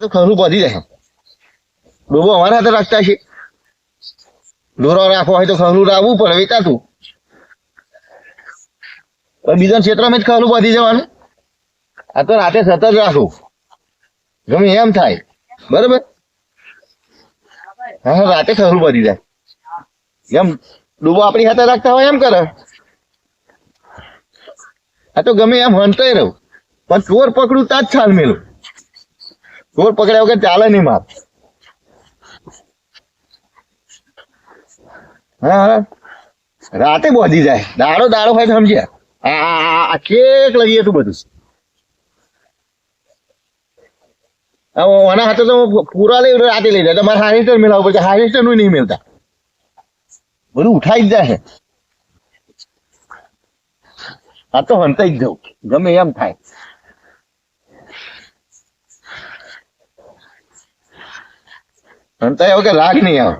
તો ખરું પધી જાય. ડોબો અમારા હાથે રાખતા છે. દોરો રાખવો હોય તો ખરું રાખવું પડે, વેચાતું. બીજા ક્ષેત્રમાં જ ખરું પધી જવાનું. આ તો રાતે સતત રાખવું ગમે એમ થાય. બરોબર? હા, રાતે ખરું પધી જાય. એમ, ડૂબો આપણી હાથે રાખતા હોય એમ કરે. આ તો ગમે એમ હંતાઈ રહું. પણ ચોર પકડું તાજ છાલ મેલું. ચોર પકડ્યા વગર ચાલે નહીં માર. હા રાતે બોધી જાય. દાડો દાડો હોય સમજ્યા. આ કેક લગી હતું બધું. પૂરા લઈ રાતે લઈ જાય. તમારે હારિસ્ટર મેળવવું પડશે. હારિસ્ટરનું નહીં મેળતા બધું ઉઠાઈ જ જાય. આ તો હંતાઈ જ જવું. ગમે એમ થાય. હંતાઈ વગર રાગ નહીં આવે.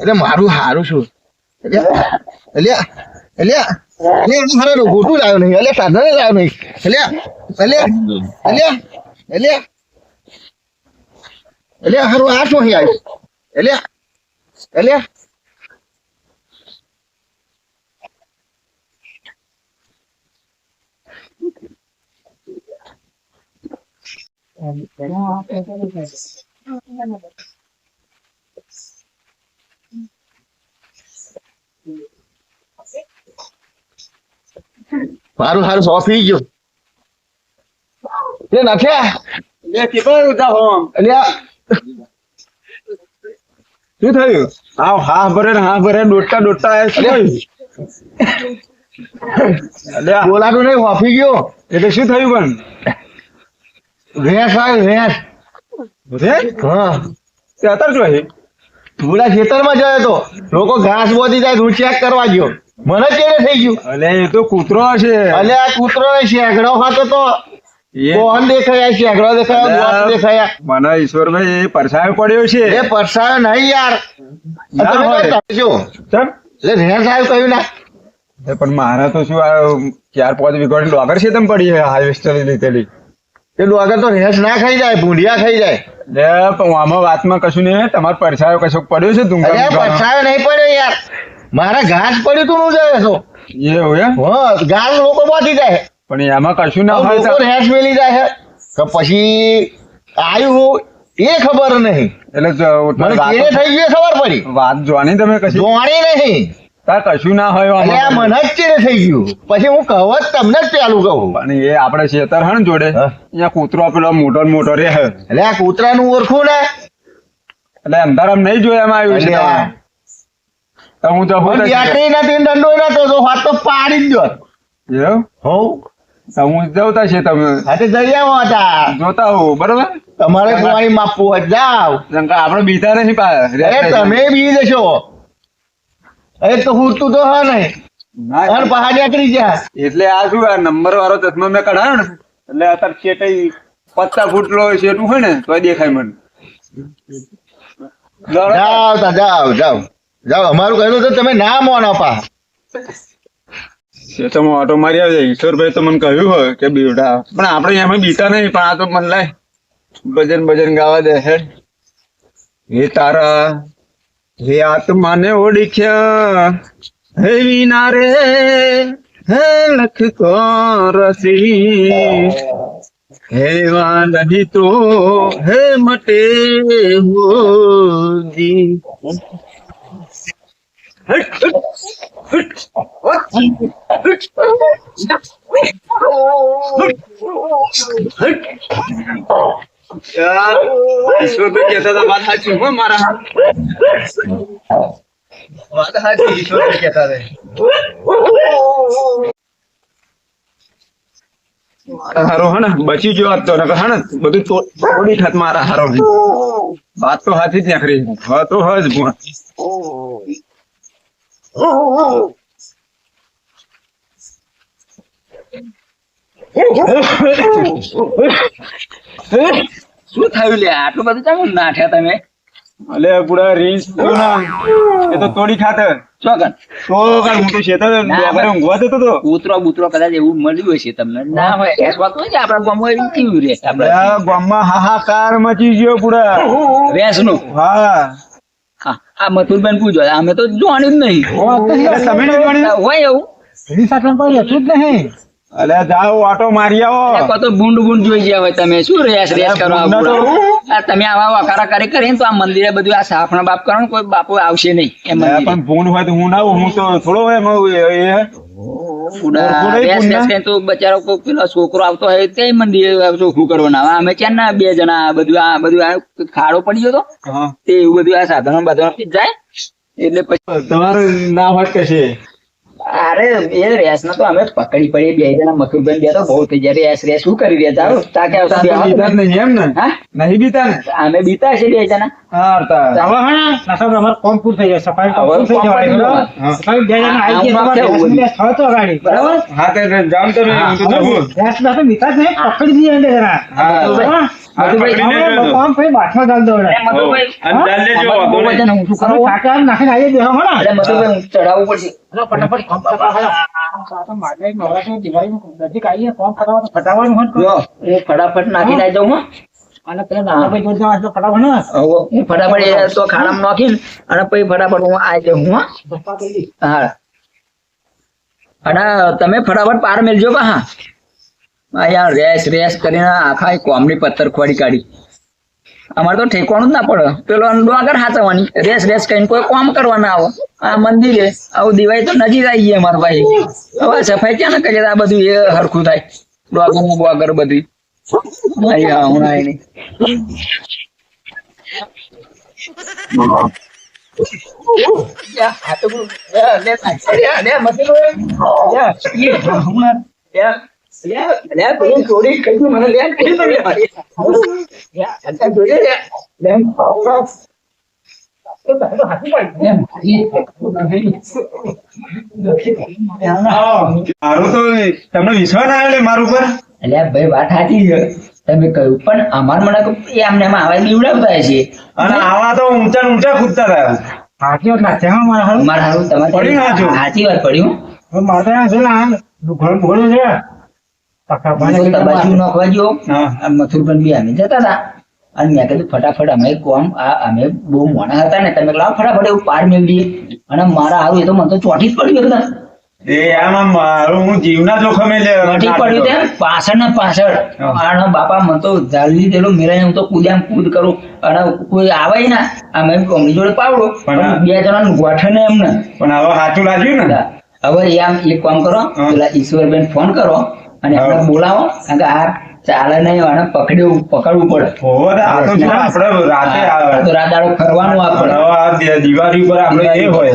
એટલે મારું હારું શું એટલે એટલે એટલે એટલે એનું હારું ખોટું લાવ્યો નહીં. એટલે સાધન લાવ્યો નહીં. અલ્યા અલ્યા અલ્યા અલ્યા એટલે હારું, આ શું અહીં આવ્યું? અલ્યા એટલે મારું હારું સોફી ગયો. નાખ્યા લે ઉતા હોમ એટલે શું થયું? હા હા ભરે ને હા ભરે દોટતા દોટતા થયું? બોલાતું નહીં સોફી ગયો. એટલે શું થયું પણ? ભેંસ આવી ભેંસ રે હા. તે અત્યારે શું હે પૂરા ખેતરમાં ગયો તો. લોકો ઘાસ બોધી જાય હું ચેક કરવા ગયો. મને કેને થઈ ગયું? અલે એ તો કૂતરો છે અલે આ કૂતરો ને શેગડો ખાતો તો. કોહન દેખાયા શેગડો દેખાયા ગોટ દેખાયા. મને ઈશ્વરભાઈ એ પરસાયો પડ્યો છે. એ પરસાયો નહીં યાર. તમે હોય. કઈ ચમ? એટલે ભેંસ આવ્યું કહ્યું ના. પણ મારા તો શું આ ચાર પાંચ વીઘાની ડોગર છે તેમ પડી છે હાર્વેસ્ટર લીધેલી. એ ડોગર તો રેસ ના ખાઈ જાય ભૂંડિયા ખાઈ જાય. લે પણ આમાં વાતમાં કશું નહીં તમારો પરછાયો કશોક પડ્યો છે અરે પરછાયો નહીં પડ્યો યાર. મારા ઘાસ પડ્યું તું હું જાય છો. એવું એમ? હા ઘાસ લોકો બોધી જાય. પણ એમાં કશું ના હોય તો- રેસ મેલી જાય કે પછી આવ્યું એ ખબર નહીં. એટલે મને થઈ ગયું ખબર પડી. વાત જોવાની તમે કશું? જોવાની નહીં. તાર કશું ના હોય એટલે આ. મને જ ચેડે થઈ ગયું. પછી હું કહું જ તમને જ પેલું કહું. પણ એ આપણે શેતર હણ જોડે. હા. અહીંયા કૂતરો પેલો મોટો ને મોટો રે એટલે આ કૂતરાનું ઓળખું ને? એટલે અંધારામ નહીં જોયામાં આવ્યું છે તો હું તો બેટરી નથી દંડો નતો તો હાથ તો પાડી જ દો. એવું? હોવ હું જવતા છે તમે હાથે દરિયામાં હતા જોતા હોઉં બરોબર? તમારે પાણી માપવું હોય કે આપણે બીતા નહીં પા તમે બી જશો. એ તો હું તું તો હા નહીં. અને પહાડ નીકળી ગયા એટલે આ શું આ નંબર વાળો ચશ્મો મેં કઢાયો ને? એટલે અત્યારે શેઠ પચાસ ફૂટલો શેઠું હોય ને તો દેખાય મને. જાવ જાઓ જાઓ જાઓ જાઓ. અમારું કહ્યું તો તમે ના મોનો પા. તો ઓટો મારી આવે ઈશ્વરભાઈ તો મને કહ્યું હોય કે બીવડા. પણ આપણે એમ બીતા નહીં પણ આ તો મને લાય. ભજન ભજન ગાવા દે હે. હે તારા હે આત્માને ઓળખ્યા. હે વિના રે હે લખ કો રસી હે વાનહી તો હે મટે હોજી. ઈશ્વરભાઈ કહેતા હતા? વાત સાચી હો મારા વાત સાચી ઈશ્વર કહેતા હારો હે ને બચી ગયો તો નકર હે ને બધું થોડી ખાત મારા હારો. વાત તો હાથી જ નાખરી હા તો હજ ભૂ. શું થયું લે? આટલું બધું ચાલો નાઠ્યા તમે. અલે રીંછ તું એ તો તોડી ખાતે. ચોકન. ચોકન હું તો શેતર ડોગરે ઊંઘવા દેતો તો કૂતરો બૂતરો કદાચ એવું મળ્યું હશે તમને. ના હોય એસ વાત હોય આપણા ગામમાં એવું કેવું રહે આપણે ગામમાં. હાહાકાર મચી ગયો બુડા રેસનું હા. આ મથુરબેન પૂછો. અમે તો જાણ્યું જ નહીં. તમે નહીં? હોય એવું. અલે જાઓ ઓટો મારી આવો કો તો બુંડ બુંડ જોઈ ગયા હોય તમે. શું રેસ રેસ કરો આ તમે આવા વકારા કરી કરીને તો આ મંદિરે બધું આ સાફના બાપ કરો કોઈ બાપુ આવશે નહીં એમ પણ બુંડ હોય તો હું ના હું તો થોડો એમાં એ- તો બચારો કોઈ પેલો છોકરો આવતો હોય તે મંદિરે ચોખ્ખું કરવાના? અમે ક્યાં ના બે જણા આ બધું આ બધું આ ખાડો પડી ગયો તો? તે એવું બધું આ સાધનો બધા જાય? એટલે પછી તમારું ના હોય કે છે? અરે એ રેસ ને તો અમે પકડી પડી બે જણા મકુરબેન બે તો બહુ થઈ જાય રેસ રેસ શું કરી રહ્યા? જાઓ તાકે બીતા નહીં એમ ને? નહીં બીતા ને? અમે બીતા છે બે જણા. હવે હે ને? નસબ અમાર કોમ પૂરું થઈ જાય. સફાઈ કોમ થઈ કોમ જવાય પતી બરાબર? સફાઈ બે જણા આવી ગયા તમારે કેવું રેશન બે સ્થળ તો અગાડી બરાબર? હા તે જામ તો તો પકડી અંદર જરા. હું ચડાવવું પડશે. ફટાફટ તો ફટાફટ નાખી ને. જો એ ફટાફટ નાખીને આવી જાઉં હો. અને ફટાફટ તો ખાડામાં નાખીને પછી ફટાફટ હું આવી જાઉં હું. હો. અને તમે ફટાફટ પાર મેલજો બા. હા. યાર રેસ રેસ કરીને આખા કોમની પથ્થર ખોડી કાઢી. અમારે તો ઠેકવાનું જ ના પડે. પેલો આગળ હાચવાની રેસ રેસ કરીને કોઈ કામ કરવા ના આવે. આ મંદિરે આવું દિવાળી તો નજીક આવી ગઈ અમારા ભાઈ હવે સફાઈ ક્યાં ને કરીએ? આ બધું એ હરખું થાય. ડોગર બોગર બધી હું નહીં. યા, લે, મતલબ, તમને વિશ્વાસ ના આવ્યો મારું ઉપર અલ્યા ભાઈ વાત સાચી છે તમે કહ્યું પણ અમાર મને એમને એ આવા બીવડાવતા છે અને આવા તો ઊંચા ને ઊંચા કૂદતા હતા હાથીઓ નાખે હો મારા હારું. મારા હારું તમારે પડી ના જો. સાચી વાત પડ્યું હવે મારે છે ને ભોળું છે. પાણી તબાચું ગયો હા. બી અમે જતા હતા. અને મેં કીધું ફટાફટ અમે કોમ આ અમે બહુ મોડા હતા ને તમે લાવો ફટાફટ એવું પાર મેળવીએ અને મારા હારું એ તો મને તો ચોટી જ પડ્યું એકદમ. એ આમ આમ મારું હું જીવના જોખમે ચોટી પડ્યું તેમ. પાછળ ને પાછળ. અને બાપા મને તો જલ્દી દેલો મેળાને હું તો કૂદ્યામ કૂદ કરું. અને કોઈ આવે ના. અમે કોમની જોડે પાવડો. બે જણા ગોઠે ને એમને. પણ હવે સાચું લાગ્યું ને? હવે એમ એક કામ કરો. પેલા ઈશ્વરબેન ફોન કરો. અને આપણે એમને બોલાવો કારણ કે આ ચાલે નહીં અને પકડ્યું પકડવું પડે. આપણે રાતે આ રાત દાડો ફરવાનું આ પડે. હવે આ દિ- દિવાળી ઉપર આપણે એ હોય.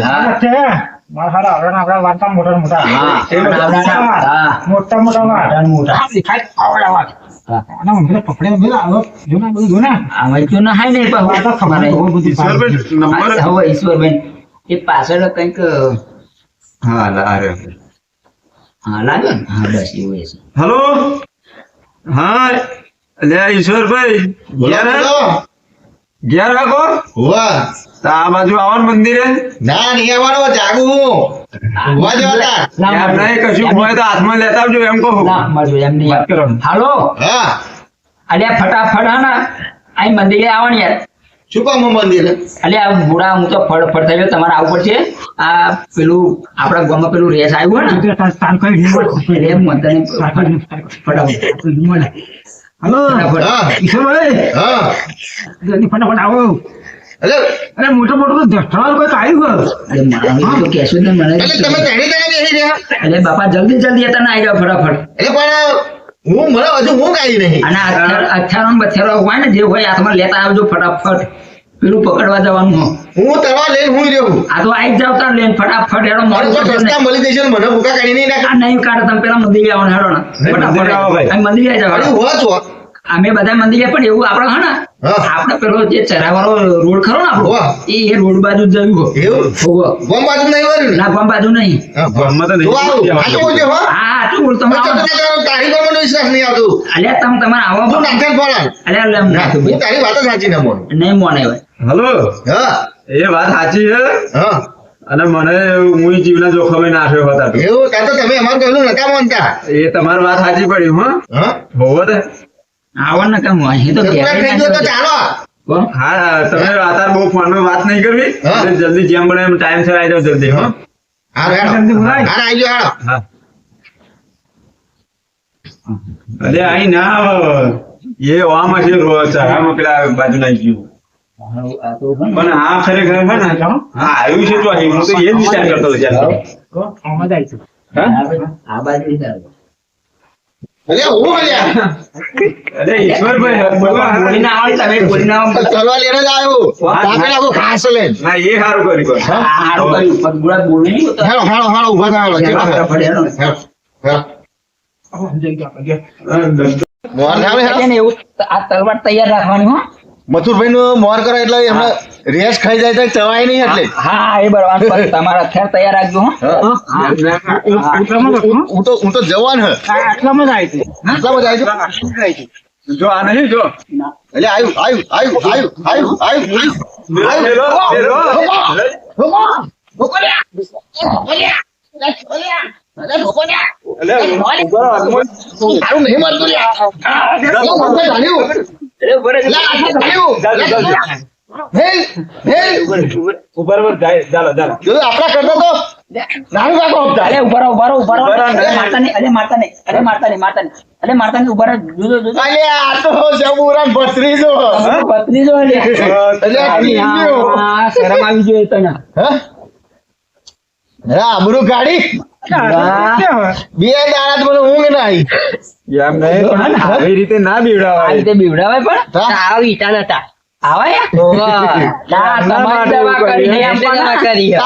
આપણા મોટા મોટા. મોટા મોટા દેખાય મને પકડે આવો. બધું જોના. આમાં તો ના હાય નહીં પણ આ ખબર નહીં, બહુ નંબર હવે ઈશ્વરબેન એ પાછળ કંઈક હા લારે હા લાગે ને? હા બસ એવું છે. હલો? હા લે ઈશ્વરભાઈ ઘેર ઘેર રાખો હોવા. આ બાજુ આવવાનું મંદિરે. ના નહીં આવવાનો જાગુ હું. હોવા જવાતા ના, નહીં કશું હોય તો હાથમાં લેતા આવજો એમ કહો. ના મારું એમ નહીં. કરો. હાલો. હા. અલ્યા ફટાફટ હા ના. અહીં મંદિરે આવો યાર. શું કામ મંદિર અલે આ બુડા હું તો ફળ ફળ થઈ તમારે આવવું પડશે આ પેલું આપણા ગામમાં પેલું રેસ આવ્યું હોય ને સ્થાન કઈ રેમ મતદાન ફટાફટ હલો ફટાફટ. હા હા જલ્દી ફટાફટ આવો એટલે અરે મોટો મોટો તો જઠરાળ કોઈ આવ્યું અરે મારું તો કહેશું જ નહીં તમે મને તેડી બેસી રહ્યા એટલે બાપા જલ્દી જલ્દી હતા ને આવી જાઓ ફટાફટ એટલે પણ હું મને હજુ હું કાઈ નહીં. અને આ બથેરો હોય ને જે હોય હાથમાં લેતા આવજો ફટાફટ. પેલું પકડવા જવાનું હું. તરવા લઈને હું રહ્યો આ તો આવી જાવ તાર લઈને ફટાફટ હેડો મારું તો રસ્તા મળી જશે ને મને ભૂકા કાઢી નહીં નાખા. નહીં કાઢો તમે પેલા મંદિર આવવાનું હેડો ને. ફટાફટ. આવો ભાઈ. મંદિર આવી જાવ હું છો. અમે બધા મંદિરે પણ એવું આપણે હા ને? આપણે પેલો જે ચરાવાળો રોડ ખરો ને આપણો એ એ રોડ બાજુ જ જયું હો. એવું? બાજુ નહીં વળ્યું ના? ગામ બાજુ નહીં. હા, ગામમાં તો નહીં જો આવું. જવાનું. સાચું બોલજો, હો. હા સાચું બોલ તમે તારી મને વિશ્વાસ નહીં આવતો. અલે તમ તમાર આવો નાખ્યા જ પડે અલે લે હું તારી વાત સાચી ના મોન નહીં મોને હલો? હા. એ વાત સાચી છે? હા. અને મને હું જીવના જોખમે નાખ્યો હતા એવું? કાં તો તમે અમારું કહેલું નતા માનતા એ તમારી વાત સાચી પડી હો. બહુ હોવો તે. આવો ને કામ અહીં તો તો ચાલો. હા? તમે અત્યારે બહુ ફોનમાં વાત નહીં કરવી. જલ્દી જેમ બને એમ ટાઈમ છે આવી જાવ જલ્દી હા. હા. આવી જાવ હા. અરે અહીં ના એ ઓમાં છે. આમાં પેલા બાજુ ના ગયું પણ આ ખરેખર છે ને? હા આવ્યું છે તો અહીં. હું તો એ જ વિચાર કરતો હતો ચાલો. તો આમાં જાય છે હા? આ બાજુ અરે હું અલ્યા અરે ઈશ્વરભાઈ બોલી. ના આવે તમે બોલી ના આવે. તલવાર લઈને જ આવ્યો. ખાસ ના એ સારું કર્યું. હારું કર્યું. બોલી ઊભા થા મથુરભાઈ નું મોર કરો એટલે એમને રેસ ખાઈ જાય તો ચવાય નહીં એટલે. હા એ બરાબર તમારા હથિયાર તૈયાર રાખજો હો. તો હું. હું તો હું તો જવાન હે. આટલામાં જ આવી છે. આટલા બધા આવી આટલું જ આવી જો આ નહીં જો. એટલે આવ્યું આવ્યું આવ્યું આવ્યું આવ્યું આવ્યું આવ્યું પેલો, તારું નહીં હેલ. ઉપર ઉપર જાય ચાલો ચાલો જો આપણા કરતા તો નાનું કાકો અરે ઊભા ઊભા ઊભા. અરે મારતા નહીં અરે મારતા નહીં અરે મારતા નહીં મારતા નહીં અરે મારતા નહીં ઊભા રહો જોજો જોજો આ તો જબુરાન ભત્રીજો. ભત્રીજો લે. અલ્યા, આ, ટીંગ્યો. આ, શરમ આવી જોઈએ તને. હે? આબરૂ કાઢી. બે દાડા તો મને ઊંઘ ના આવી એમ નહીં. પણ આવી રીતે ના આ રીતે બીવડાવાય પણ? આવ ઈટા નતા. આવાય? ના તમારી દવા કરી નહીં આપવાના.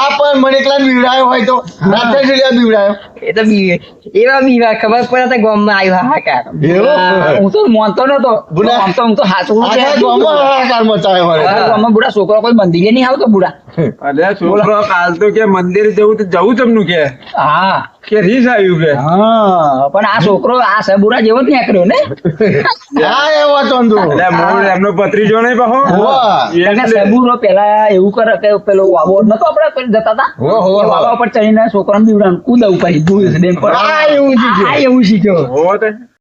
આ પણ મને એકલા બીવડાયો હોય તો રાત્રે જ લ્યા બીવડાયો. એ બી એવા બીવા ખબર પડે ગામમાં આવ્યો હાહાકાર. હું તો માનતો નતો. બુડા. તો હું તો હાચું આખા ગામમાં હાહાકાર મચાયો મને. આમાં બુડા છોકરો કોઈ મંદિરે નહીં આવતો બુડા. છોકરો કાલ તો કે મંદિર જવું તો જવું તમને કે. હા. કે રીસ આવ્યું કે? હા પણ આ છોકરો આ સબુરા જેવો જ નીકળ્યો ને? હા, એવો ચંદુ. એટલે મૂળ એમનો પત્રીજો નહીં પાહો? એટલે સબુરો પેલા એવું કરે કે પેલો વાવો નતો આપણે પેલા જતા હતા હો, હો, હો. વાવા ઉપર ચડીને છોકરાને બીવડાવવાનું કુદા ઉપર છે બેન પર આ એવું શીખ્યો. આ એવું શીખ્યો. તે.